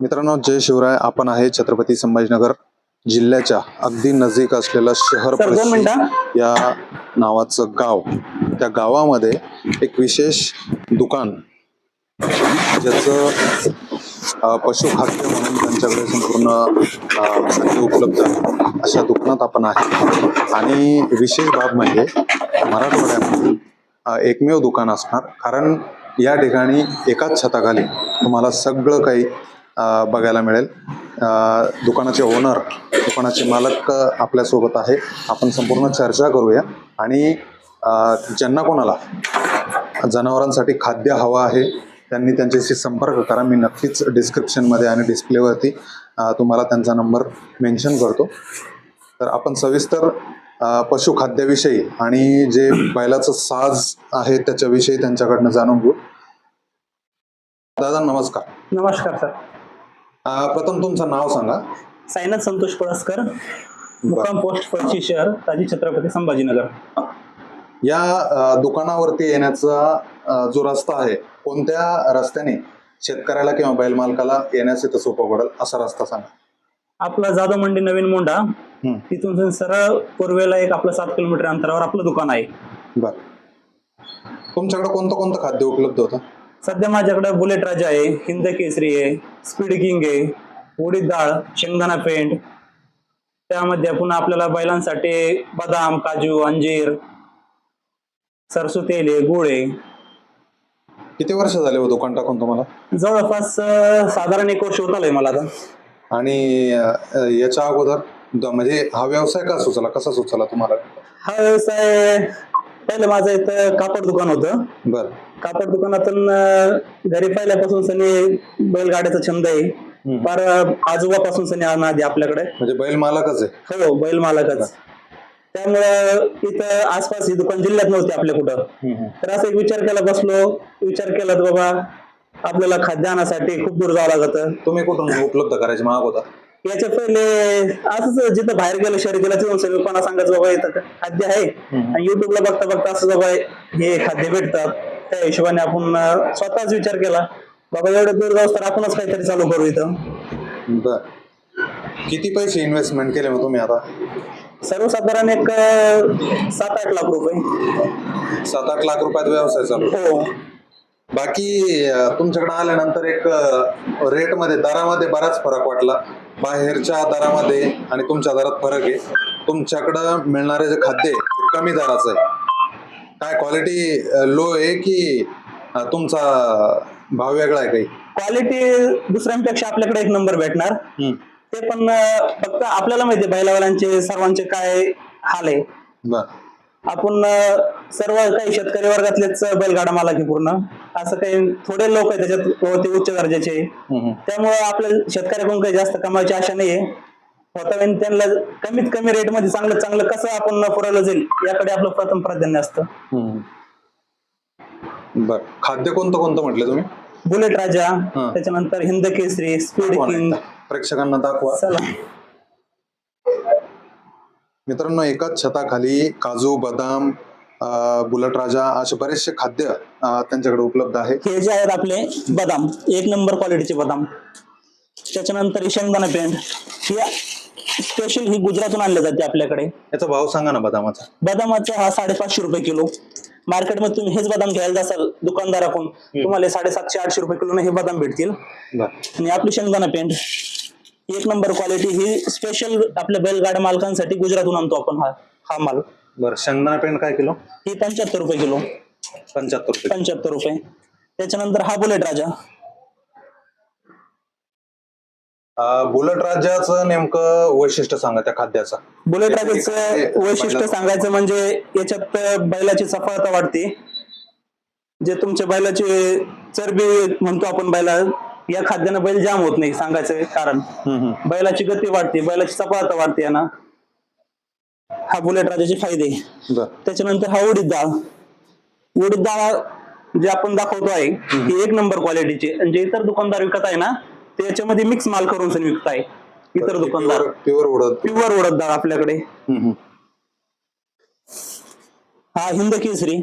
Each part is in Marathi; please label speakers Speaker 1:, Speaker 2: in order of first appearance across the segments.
Speaker 1: मित्रांनो जय शिवराय. आपण आहे छत्रपती संभाजीनगर जिल्ह्याच्या अगदी नजीक असलेलं शहर. या नावाचं गाव त्या गावामध्ये एक विशेष दुकान ज्याचं पशुखाद्य म्हणून त्यांच्याकडे संपूर्ण खाद्य उपलब्ध आहे. अशा दुकानात आपण आहे. आणि विशेष बाब म्हणजे मराठवाड्यामध्ये एकमेव दुकान असणार. कारण या ठिकाणी एकाच छताखाली तुम्हाला सगळं काही बघायला मिळेल. दुकानाचे ओनर दुकानाचे मालक आपल्यासोबत आहे. आपण संपूर्ण चर्चा करूया. आणि ज्यांना कोणाला जनावरांसाठी खाद्य हवं आहे त्यांनी त्यांच्याशी संपर्क करा. मी नक्कीच डिस्क्रिप्शनमध्ये आणि डिस्प्लेवरती तुम्हाला त्यांचा नंबर मेन्शन करतो. तर आपण सविस्तर पशुखाद्याविषयी आणि जे बैलाचं साज आहे त्याच्याविषयी त्यांच्याकडनं जाणून घेऊ. दादा नमस्कार.
Speaker 2: नमस्कार सर.
Speaker 1: अ, प्रथम तुमचं नाव सांगा.
Speaker 2: साईनाथ संतोष पळसकर मुक्काम पोस्ट पळशी शहर ताजी छत्रपती संभाजीनगर.
Speaker 1: या अ, दुकानावरती येण्याचा अ, जो रस्ता आहे कोणत्या रस्त्याने शेतकऱ्याला किंवा बैल मालकाला येण्यास इथं सोपं पडेल असा रस्ता सांगा.
Speaker 2: आपला जाधव मंडी नवीन मोंढा.
Speaker 1: हम्म.
Speaker 2: तिथून सरळ पूर्वेला एक आपलं सात किलोमीटर अंतरावर आपलं दुकान आहे.
Speaker 1: बर. तुमच्याकडे कोणतं कोणतं खाद्य उपलब्ध होतं?
Speaker 2: सध्या माझ्याकडे बुलेट राजा आहे हिंद केसरी आहे स्पीड किंग आहे उडीद डाळ शेंगदाणा पेंट. त्यामध्ये पुन्हा आपल्याला बैलांसाठी बदाम काजू अंजीर सरसू तेल आहे गुळ आहे.
Speaker 1: किती वर्ष झाले हो दुकान टाकून तुम्हाला?
Speaker 2: जवळपास अं, साधारण एक वर्ष होत आलंय मला आता.
Speaker 1: आणि अ, याच्या अगोदर द- म्हणजे हा व्यवसाय का सुचला? कसा सुचला तुम्हाला?
Speaker 2: हा व्यवसाय पहिलं माझं इथं कापड दुकान होतं.
Speaker 1: बर.
Speaker 2: कापड दुकानातून अं, घरी पहिल्यापासून सनी बैलगाड्याचा छंद आहे.
Speaker 1: हम्म.
Speaker 2: फार आजोबापासून सनी आधी आपल्याकडे.
Speaker 1: म्हणजे बैल मालकच आहे.
Speaker 2: हो बैल मालकच. त्यामुळं इथं आसपास ही दुकान जिल्ह्यात नव्हती आपल्या कुठं. तर असं एक विचार केला बसलो. विचार केला तर बाबा आपल्याला खाद्य आणण्यासाठी खूप दूर जावं लागतं.
Speaker 1: तुम्ही कुठून उपलब्ध करायचे महाग होता?
Speaker 2: याच्या पहिले असंच जिथं बाहेर गेलं शर्यतीला तिथून सगळं कोणा सांगायचं बाबा इथं खाद्य आहे. आणि युट्यूबला बघता बघता असं बाबा हे खाद्य भेटतात. त्या हिशोबाने आपण स्वतःच विचार केला. बाबा एवढं दूर जाऊस तर आपणच काहीतरी चालू करू इथं.
Speaker 1: बर. किती पैसे इन्व्हेस्टमेंट केले मग तुम्ही आता?
Speaker 2: सर्वसाधारण एक सात आठ लाख रुपये.
Speaker 1: सात आठ लाख रुपयात व्यवसाय चालू.
Speaker 2: हो.
Speaker 1: बाकी तुमच्याकडे आल्यानंतर एक रेटमध्ये दरामध्ये बराच फरक वाटला. बाहेरच्या दरामध्ये आणि तुमच्या दरात फरक आहे. तुमच्याकडं मिळणारे जे खाद्य आहे कमी दराचं आहे. काय क्वालिटी लो आहे की तुमचा भाव वेगळा आहे काही?
Speaker 2: क्वालिटी दुसऱ्यांपेक्षा आपल्याकडे एक नंबर भेटणार. ते पण फक्त आपल्याला माहिती आहे बैलावाल्यांचे सर्वांचे काय हाल आहे. आपण सर्व काही शेतकरी वर्गातलेच बैलगाडा मालक पूर्ण. असं काही थोडे लोक आहेत त्याच्यात ते उच्च दर्जाचे. त्यामुळे आपल्या शेतकऱ्याकडून काही जास्त कमायची आशा नाहीये. त्यांना कमीत कमी रेटमध्ये चांगलं चांगलं कसं आपण पुरवलं जाईल याकडे आपलं प्रथम प्राधान्य असतं.
Speaker 1: बर. खाद्य कोणतं कोणतं म्हटलं तुम्ही?
Speaker 2: बुलेट राजा. त्याच्यानंतर हिंद केसरी स्पीड किंग.
Speaker 1: प्रेक्षकांना दाखवा.
Speaker 2: चला.
Speaker 1: मित्रांनो एकाच छताखाली काजू बदाम बुलट राजा असे बरेचसे खाद्य त्यांच्याकडे उपलब्ध आहे.
Speaker 2: हे जे आहेत आपले बदाम एक नंबर क्वालिटीचे बदाम. त्याच्यानंतर शेंगदाणा पेंट ही स्पेशल ही गुजरातून आणले जाते आपल्याकडे.
Speaker 1: याचा भाव सांगा ना बदामाचा.
Speaker 2: बदामाचा हा साडेपाचशे रुपये किलो. मार्केटमध्ये तुम्ही हेच बदाम घ्यायला जासाल दुकानदाराकडून तुम्हाला साडेसातशे आठशे रुपये किलो हे बदाम भेटतील. आणि आपली शेंगदाणा पेंट एक नंबर क्वालिटी ही स्पेशल आपल्या बैलगाड्या मालकांसाठी गुजरातून आणतो आपण हा हा माल.
Speaker 1: बर शेंगदाणा पेंट काय किलो?
Speaker 2: ही पंच्याहत्तर रुपये किलो.
Speaker 1: पंच्याहत्तर रुपये.
Speaker 2: पंच्याहत्तर रुपये. त्याच्यानंतर हा बुलेट राजा.
Speaker 1: अ, बुलट राजाचं नेमकं वैशिष्ट्य सांगा त्या खाद्याचं.
Speaker 2: बुलेट राजाचं वैशिष्ट्य सांगायचं म्हणजे याच्यात बैलाची सफळता वाढते. जे तुमच्या बैलाची चरबी म्हणतो आपण बैला या खाद्यानं बैल जाम होत नाही सांगायचं कारण. बैलाची गती वाढते बैलाची सफळता वाढते यानं. हा बुलेट राजाचे फायदे. त्याच्यानंतर हा उडीद डाळ उडीद डाळ जे आपण दाखवतो आहे ही एक नंबर क्वालिटीची जे इतर दुकानदार विकत आहे ना ते याच्यामध्ये मिक्स माल करून विकत आहे इतर दुकानदार.
Speaker 1: प्युअर उडत
Speaker 2: प्युअर उडद डाळ आपल्याकडे. हा हिंद केसरी.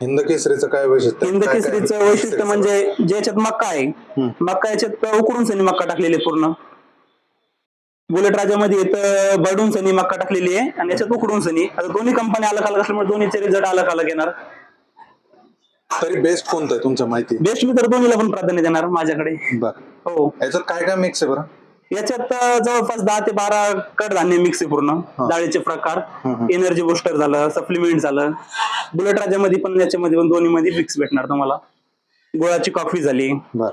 Speaker 1: हिंद केसरीचं काय वैशिष्ट्य?
Speaker 2: हिंद
Speaker 1: काय- काय-
Speaker 2: केसरीचं वैशिष्ट्य म्हणजे ज्याच्यात मक्का आहे
Speaker 1: हम्म.
Speaker 2: मक्का याच्यात उकडून सनी मक्का टाकलेली आहे पूर्ण. बुलेट राजामध्ये येतं बडून सनी मक्का टाकलेली आहे आणि याच्यात उकडून सनी. आता दोन्ही कंपनी अलग अलग असल्यामुळे दोन्हीचे रिझल्ट अलग अलग येणार.
Speaker 1: तरी बेस्ट कोणतं आहे तुमच्या माहिती?
Speaker 2: बेस्ट मी तर दोन्हीला पण प्राधान्य देणार माझ्याकडे.
Speaker 1: बर.
Speaker 2: हो.
Speaker 1: याच्यात काय काय मिक्स आहे बरं?
Speaker 2: याच्यात जवळपास दहा ते बारा कडधान्य मिक्स आहे पूर्ण. डाळीचे प्रकार. एनर्जी बुस्टर झालं सप्लिमेंट झालं. बुलेट राजामध्ये पण याच्यामध्ये पण दोन्ही मध्ये मिक्स भेटणार तुम्हाला. गुळाची कॉफी झाली.
Speaker 1: बर.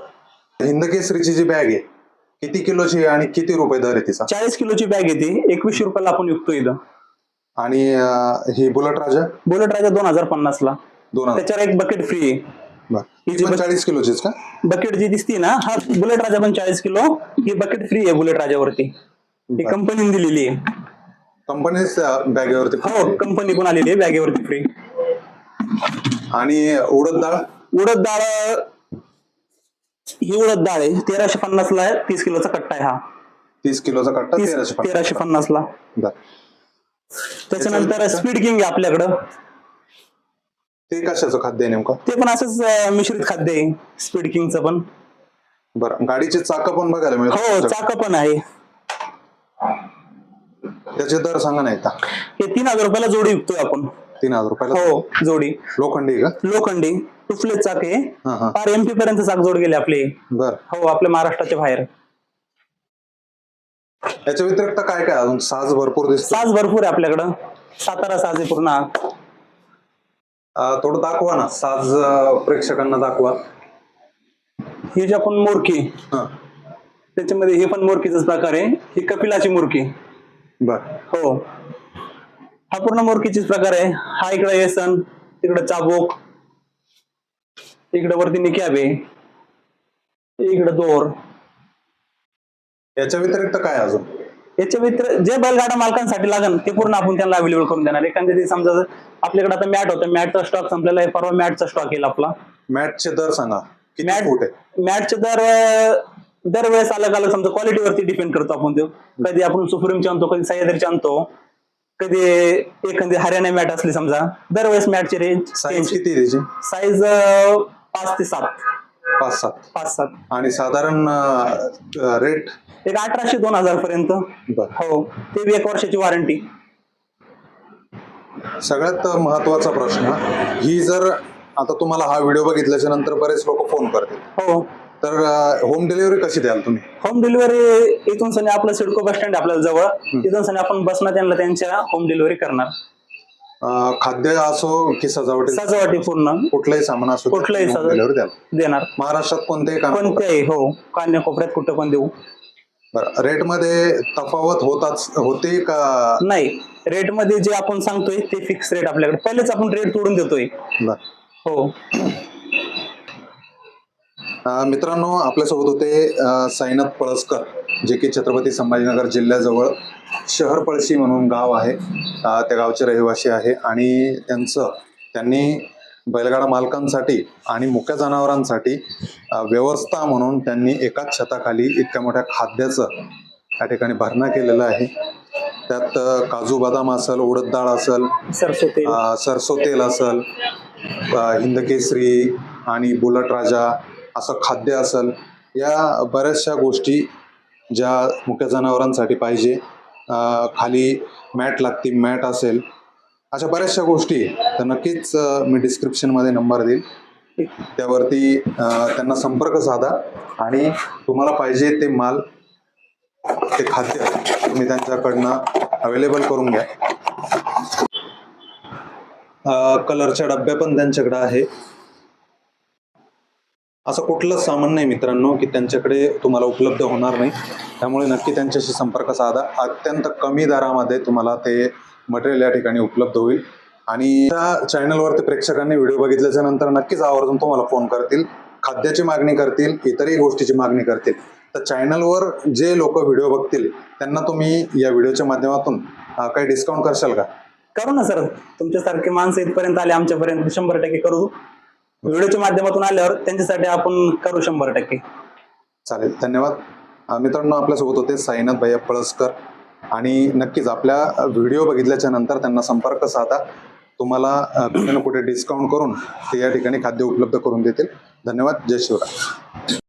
Speaker 1: हिंद केसरीची जी बॅग आहे किती किलोची आहे आणि किती रुपये दर आहे तिचा?
Speaker 2: चाळीस किलोची बॅग येते एकवीसशे रुपयाला आपण विकतो इथं.
Speaker 1: आणि ही बुलेट राजा?
Speaker 2: बुलेट राजा दोन हजार पन्नास ला
Speaker 1: दोन
Speaker 2: त्याच्यावर एक बकेट फ्री आहे.
Speaker 1: बर. चाळीस किलोचीच का?
Speaker 2: बकेट जी दिसती ना हा बुलेट राजा पण चाळीस किलो ही बकेट फ्री आहे बुलेट राजावरती. ही कंपनीने दिलेली आहे.
Speaker 1: कंपनीच बॅगेवरती
Speaker 2: हो कंपनी पण आलेली आहे बॅगेवरती फ्री
Speaker 1: आणि उडद डाळ?
Speaker 2: उडद डाळ ही उडद डाळ आहे तेराशे पन्नास ला आहे तीस किलोचा कट्टा आहे हा.
Speaker 1: तीस किलोचा कट्टा तेराशे पन्नास.
Speaker 2: तेराशे पन्नास ला त्याच्यानंतर स्पीड किंग आहे आपल्याकडं.
Speaker 1: ते कशाचं खाद्य आहे नेमकं?
Speaker 2: ते पण असंच अं, मिश्रित खाद्य आहे स्पीड किंगचं पण.
Speaker 1: बरं गाडीचे चाक पण बघायला
Speaker 2: हो
Speaker 1: मिळतात
Speaker 2: चाक पण आहे.
Speaker 1: त्याचे दर सांगा नाही का
Speaker 2: हे तीन हजार रुपयाला जोडी विकतोय आपण.
Speaker 1: तीन हजार रुपयाला?
Speaker 2: हो जोडी.
Speaker 1: लोखंडी आहे का?
Speaker 2: लोखंडी. टुफले चाक आहे.
Speaker 1: हा हा.
Speaker 2: फार एमपी पर्यंत चाक जोड गेले आपले.
Speaker 1: बर.
Speaker 2: हो आपल्या महाराष्ट्राच्या बाहेर.
Speaker 1: याच्या व्यतिरिक्त काय काय अजून साज भरपूर दिसतो
Speaker 2: साज भरपूर आहे आपल्याकडं. सातारा साज आहे पूर्ण.
Speaker 1: थोडं दाखवा ना साज प्रेक्षकांना दाखवा.
Speaker 2: ही जी आपण मोरकी
Speaker 1: हा.
Speaker 2: त्याच्यामध्ये हे पण मोरकीचाच प्रकार आहे. ही कपिलाची मोरकी
Speaker 1: बर.
Speaker 2: हो. हा पूर्ण मोरकीचीच प्रकार आहे. हा इकडे येसन इकडे चाबूक इकडे वरती निक्याब आहे इकडे दोर.
Speaker 1: याच्या व्यतिरिक्त काय अजून?
Speaker 2: याच्या व्यतिरिक्त जे बैलगाडा मालकांसाठी लागन ते पूर्ण आपण त्यांना अवेलेबल करून देणार. एखाद्या दिवशी समजा जर आपल्याकडे आता मॅट होतं मॅटचा स्टॉक संपलेला आहे परवा मॅटचा स्टॉक येईल आपला.
Speaker 1: मॅटचे दर सांगा किती
Speaker 2: मॅट
Speaker 1: फूट आहे?
Speaker 2: मॅटचे दर दरवेळेस अलग अलग समजा क्वालिटीवरती डिपेंड करतो आपण तो कधी आपण सुप्रीमचे आणतो कधी सह्याद्रीचे आणतो कधी एखादी हरियाणा मॅट असली समजा दरवेळेस मॅटची रेंज
Speaker 1: साईज किती आहे त्याची?
Speaker 2: साईज पाच ते सात.
Speaker 1: पाच सात.
Speaker 2: पाच सात.
Speaker 1: आणि साधारण रेट
Speaker 2: एक अठराशे दोन हजार पर्यंत. हो ते एक वर्षाची वॉरंटी
Speaker 1: सगळ्यात महत्त्वाचा प्रश्न ही जर आता तुम्हाला हा व्हिडिओ बघितल्याच्या नंतर बरेच लोक फोन करतील.
Speaker 2: हो.
Speaker 1: तर होम डिलिव्हरी कशी द्याल तुम्ही?
Speaker 2: होम डिलिव्हरी इथून सनी आपलं सिडको बस स्टँड आपल्याला जवळ. तिथून सनी आपण बसणं त्यांना त्यांच्या होम डिलिव्हरी करणार.
Speaker 1: खाद्य असो की सजावटी?
Speaker 2: सजावटी पूर्ण.
Speaker 1: कुठलंही सामान असो
Speaker 2: कुठलंही सजावट. देणार.
Speaker 1: महाराष्ट्रात कोणतेही काम
Speaker 2: कोणत्याही हो. कान्याकोपऱ्यात कुठं पण देऊ.
Speaker 1: रेटमध्ये तफावत होताच होते का?
Speaker 2: नाही रेटमध्ये जे आपण सांगतोय ते फिक्स रेट आपल्याकडे. पहिलेच आपण रेट तोडून देतोय. हो.
Speaker 1: मित्रांनो आपल्यासोबत होते साईनाथ पळसकर जे की छत्रपती संभाजीनगर जिल्ह्याजवळ शहर पळशी म्हणून गाव आहे. त्या गावचे रहिवासी आहे आणि त्यांचं त्यांनी बैलगाडा मालकांसाठी आणि मुक्या जनावरांसाठी व्यवस्था म्हणून त्यांनी एकाच छताखाली इतक्या मोठ्या खाद्याचं या ठिकाणी भरणा केलेला आहे. त्यात काजू बदाम असेल उडद डाळ असेल
Speaker 2: सरसो तेल.
Speaker 1: अ, सरसो तेल असल अ, हिंदकेसरी आणि बुलट राजा असं खाद्य असल या बऱ्याचशा गोष्टी ज्या मुख्य जनावरांसाठी पाहिजे. खाली मॅट लागते मॅट असेल अशा बऱ्याचशा गोष्टी तर नक्कीच मी डिस्क्रिप्शनमध्ये नंबर देईल. त्यावरती त्यांना संपर्क साधा आणि तुम्हाला पाहिजे ते माल ते खाद्य तुम्ही त्यांच्याकडनं अवेलेबल करून घ्या. कलरच्या डब्या पण त्यांच्याकडे आहे. असं कुठलंच सामान नाही मित्रांनो की त्यांच्याकडे तुम्हाला उपलब्ध होणार नाही. त्यामुळे नक्की त्यांच्याशी संपर्क साधा. अत्यंत कमी दरामध्ये तुम्हाला ते मटेरियल या ठिकाणी उपलब्ध होईल. आणि त्या चॅनलवरती प्रेक्षकांनी व्हिडिओ बघितल्याच्या नंतर नक्कीच आवर्जून तुम्हाला फोन करतील खाद्याची मागणी करतील इतरही गोष्टीची मागणी करतील. तर चॅनलवर जे लोक व्हिडिओ बघतील त्यांना तुम्ही या व्हिडिओच्या माध्यमातून काही डिस्काउंट करशाल का?
Speaker 2: करू ना सर. तुमच्यासारखे माणसं इथपर्यंत आले आमच्यापर्यंत शंभर टक्के करू. व्हिडिओच्या माध्यमातून आल्यावर त्यांच्यासाठी आपण करू शंभर टक्के.
Speaker 1: चालेल. धन्यवाद. मित्रांनो आपल्यासोबत होते साईनाथ भैया पळसकर. आणि नक्कीच आपल्या व्हिडिओ बघितल्याच्या नंतर त्यांना संपर्क साधा. तुम्हाला कुठे ना कुठे डिस्काउंट करून ते या ठिकाणी खाद्य उपलब्ध करून देतील. धन्यवाद. जय शिवराय.